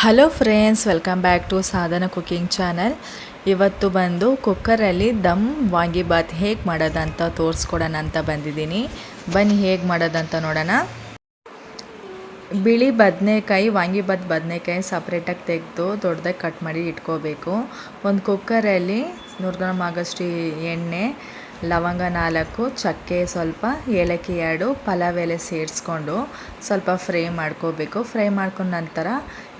Hello friends welcome back to Sadhana cooking channel ಇವತ್ತು ಬಂದು ಕುಕ್ಕರಲ್ಲಿ ದಮ್ ವಾಂಗಿಬಾತ್ ಹೇಗೆ ಮಾಡೋದಂತ ತೋರಿಸ್ಕೊಡೋಣ ಅಂತ ಬಂದಿದ್ದೀನಿ. ಬನ್ನಿ ಹೇಗೆ ಮಾಡೋದಂತ ನೋಡೋಣ. ಬಿಳಿ ಬದನೆಕಾಯಿ ವಾಂಗಿಬಾತ್ ಬದನೆಕಾಯಿ ಸಪ್ರೇಟಾಗಿ ತೆಗೆದು ದೊಡ್ಡದಾಗಿ ಕಟ್ ಮಾಡಿ ಇಟ್ಕೋಬೇಕು. ಒಂದು ಕುಕ್ಕರಲ್ಲಿ ನೂರು ಗ್ರಾಮ್ ಆಗೋಷ್ಟು ಎಣ್ಣೆ ಲವಂಗ ನಾಲ್ಕು, ಚಕ್ಕೆ ಸ್ವಲ್ಪ, ಏಲಕ್ಕಿ ಎರಡು ಪಲಾವ್ ಎಲೆ ಸೇರಿಸ್ಕೊಂಡು ಸ್ವಲ್ಪ ಫ್ರೈ ಮಾಡ್ಕೋಬೇಕು. ಫ್ರೈ ಮಾಡ್ಕೊಂಡ ನಂತರ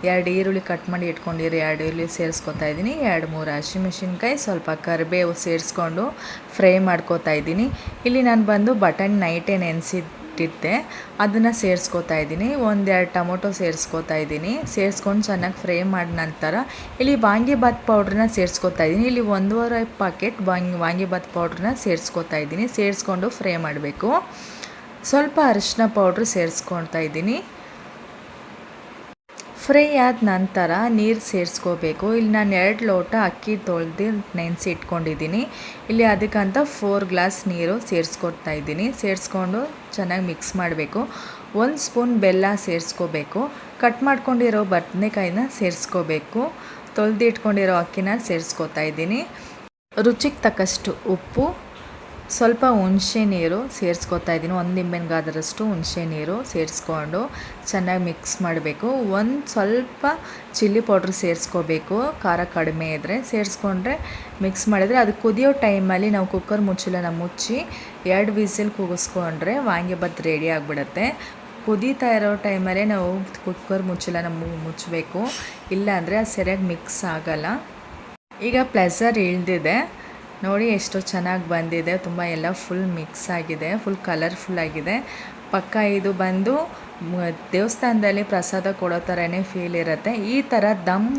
ಎರಡು ಈರುಳ್ಳಿ ಕಟ್ ಮಾಡಿ ಇಟ್ಕೊಂಡಿರಿ. ಎರಡು ಈರುಳ್ಳಿ ಸೇರಿಸ್ಕೊತಾ ಇದ್ದೀನಿ. ಎರಡು, ಮೂರು ಹಸಿಮೆಣ್ಸಿನ್ಕಾಯಿ ಸ್ವಲ್ಪ ಕರಿಬೇವು ಸೇರಿಸ್ಕೊಂಡು ಫ್ರೈ ಮಾಡ್ಕೋತಾ ಇದ್ದೀನಿ. ಇಲ್ಲಿ ನಾನು ಬಂದು ಬಟನ್ ನೈಟೇ ನೆನೆಸಿಟ್ಟಿದ್ದೆ ಅದನ್ನು ಸೇರಿಸ್ಕೋತಾ ಇದ್ದೀನಿ. ಒಂದೆರಡು ಟೊಮೊಟೊ ಸೇರಿಸ್ಕೋತಾ ಇದ್ದೀನಿ. ಸೇರಿಸ್ಕೊಂಡು ಚೆನ್ನಾಗಿ ಫ್ರೈ ಮಾಡಿದ ನಂತರ ಇಲ್ಲಿ ವಾಂಗಿಬಾತ್ ಪೌಡ್ರನ್ನ ಸೇರಿಸ್ಕೋತಾ ಇದ್ದೀನಿ. ಇಲ್ಲಿ ಒಂದೂವರೆ ಪ್ಯಾಕೆಟ್ ವಾಂಗಿ ವಾಂಗಿಬಾತ್ ಪೌಡ್ರನ್ನ ಸೇರಿಸ್ಕೋತಾ ಇದ್ದೀನಿ. ಸೇರಿಸ್ಕೊಂಡು ಫ್ರೈ ಮಾಡಬೇಕು. ಸ್ವಲ್ಪ ಅರಿಶಿನ ಪೌಡ್ರ್ ಸೇರಿಸ್ಕೊಳ್ತಾ ಇದ್ದೀನಿ. ಫ್ರೈ ಆದ ನಂತರ ನೀರು ಸೇರಿಸ್ಕೋಬೇಕು. ಇಲ್ಲಿ ನಾನು ಎರಡು ಲೋಟ ಅಕ್ಕಿ ತೊಳೆದು ನೆನೆಸಿ ಇಟ್ಕೊಂಡಿದ್ದೀನಿ ಇಲ್ಲಿ ಅದಕ್ಕಂತ ಫೋರ್ ಗ್ಲಾಸ್ ನೀರು ಸೇರಿಸ್ಕೊಡ್ತಾ ಇದ್ದೀನಿ. ಸೇರಿಸ್ಕೊಂಡು ಚೆನ್ನಾಗಿ ಮಿಕ್ಸ್ ಮಾಡಬೇಕು. ಒಂದು ಸ್ಪೂನ್ ಬೆಲ್ಲ ಸೇರಿಸ್ಕೋಬೇಕು. ಕಟ್ ಮಾಡ್ಕೊಂಡಿರೋ ಬದನೆಕಾಯಿನ ಸೇರಿಸ್ಕೋಬೇಕು. ತೊಳೆದು ಇಟ್ಕೊಂಡಿರೋ ಅಕ್ಕಿನ ಸೇರಿಸ್ಕೋತಾ ಇದ್ದೀನಿ. ರುಚಿಗೆ ತಕ್ಕಷ್ಟು ಉಪ್ಪು ಸ್ವಲ್ಪ ಹುಣಸೆ ನೀರು ಸೇರಿಸ್ಕೊತಾ ಇದ್ದೀನಿ. ಒಂದು ನಿಂಬೆಗಾದರಷ್ಟು ಹುಣಸೆ ನೀರು ಸೇರಿಸ್ಕೊಂಡು ಚೆನ್ನಾಗಿ ಮಿಕ್ಸ್ ಮಾಡಬೇಕು. ಒಂದು ಸ್ವಲ್ಪ ಚಿಲ್ಲಿ ಪೌಡ್ರ್ ಸೇರಿಸ್ಕೋಬೇಕು. ಖಾರ ಕಡಿಮೆ ಇದ್ದರೆ ಸೇರಿಸ್ಕೊಂಡ್ರೆ ಮಿಕ್ಸ್ ಮಾಡಿದರೆ ಅದು ಕುದಿಯೋ ಟೈಮಲ್ಲಿ ನಾವು ಕುಕ್ಕರ್ ಮುಚ್ಚಲನ್ನ ಮುಚ್ಚಿ ಎರಡು ವಿಸಿಲ್ ಕೂಗಿಸ್ಕೊಂಡ್ರೆ ವಾಂಗಿಬಾತ್ ರೆಡಿ ಆಗಿಬಿಡುತ್ತೆ. ಕುದೀತಾ ಇರೋ ಟೈಮಲ್ಲೇ ನಾವು ಕುಕ್ಕರ್ ಮುಚ್ಚಲನ್ನ ಮುಚ್ಚಬೇಕು. ಇಲ್ಲಾಂದರೆ ಅದು ಸರಿಯಾಗಿ ಮಿಕ್ಸ್ ಆಗಲ್ಲ. ಈಗ ಪ್ಲೆಸರ್ ಇಳಿದಿದೆ ನೋಡಿ ಎಷ್ಟು ಚೆನ್ನಾಗಿ ಬಂದಿದೆ. ತುಂಬ ಎಲ್ಲ ಫುಲ್ ಮಿಕ್ಸ್ ಆಗಿದೆ. ಫುಲ್ ಕಲರ್ಫುಲ್ ಆಗಿದೆ. ಪಕ್ಕ ಇದು ಬಂದು ದೇವಸ್ಥಾನದಲ್ಲಿ ಪ್ರಸಾದ ಕೊಡೋ ಥರನೇ ಫೀಲ್ ಇರುತ್ತೆ. ಈ ಥರ ದಮ್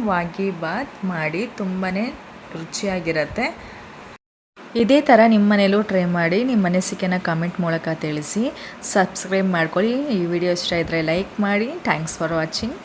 ಬಾತ್ ಮಾಡಿ ತುಂಬಾ ರುಚಿಯಾಗಿರುತ್ತೆ. ಇದೇ ಥರ ನಿಮ್ಮ ಮನೇಲೂ ಟ್ರೈ ಮಾಡಿ ನಿಮ್ಮ ಮನಸ್ಸಿಗೆನ ಕಮೆಂಟ್ ಮೂಲಕ ತಿಳಿಸಿ. ಸಬ್ಸ್ಕ್ರೈಬ್ ಮಾಡ್ಕೊಳ್ಳಿ. ಈ ವಿಡಿಯೋ ಇಷ್ಟ ಇದ್ದರೆ ಲೈಕ್ ಮಾಡಿ. Thanks for watching